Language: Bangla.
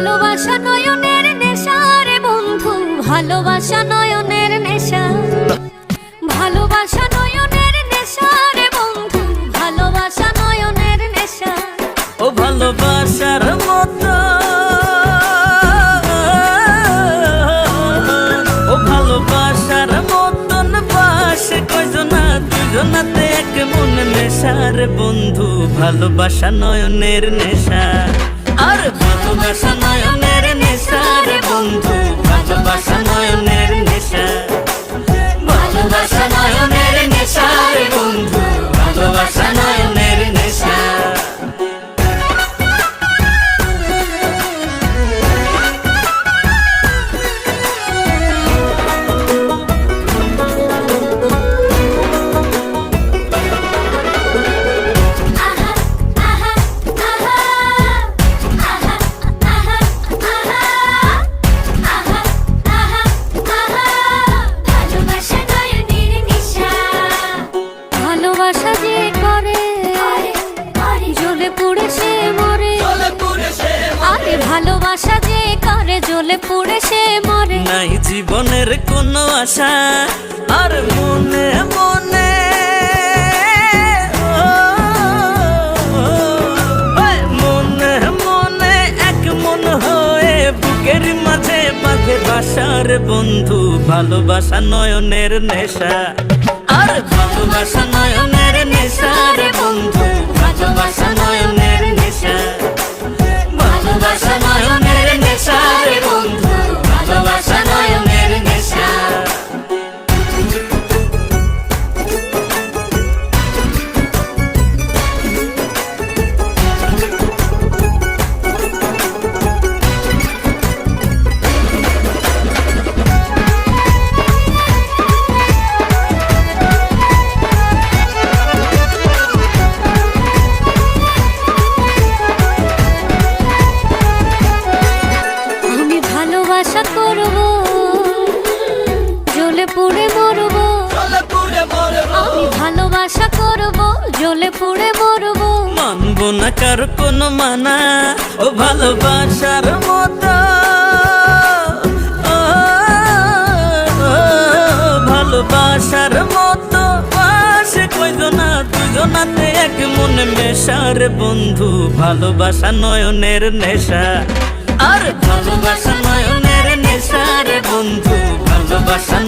ভালোবাসা নয়নের নেশা রে বন্ধু, ভালোবাসা নয়নের নেশা। ভালোবাসা নয়নের নেশা রে বন্ধু, ভালোবাসা নয়নের নেশা। ও ভালোবাসার মতো। ও ভালোবাসার মতন বাস, কয়জনা দুজনাতে এক মন নেশার বন্ধু, ভালোবাসা নয়নের নেশা। আর Sugar Sanayam ভালোবাসা যে করে জ্বলে পুড়ে সে মরে আরে ভালোবাসা যে করে জ্বলে পুড়ে সে মরে নাই জীবনের কোনো আশা আর মনে মনে মনে মনে এক মন হয়ে বুকের মাঝে বাঁধে বাসার বন্ধু ভালোবাসা নয়নের নেশা আর ভালোবাসা নয়নের নেশা ভালোবাসা করব, জ্বলে পুড়ে মরব। আমি ভালোবাসা করব, জ্বলে পুড়ে মরব। মানবো না কার কোনো মানা, ও ভালোবাসার মতো। ভালোবাসার মতো। পাশে কইজনা দুজনাতে এক মনে মেশার বন্ধু। ভালোবাসা নয়নের নেশা, আর ভালোবাসা রে বন্ধু ভালোবাসা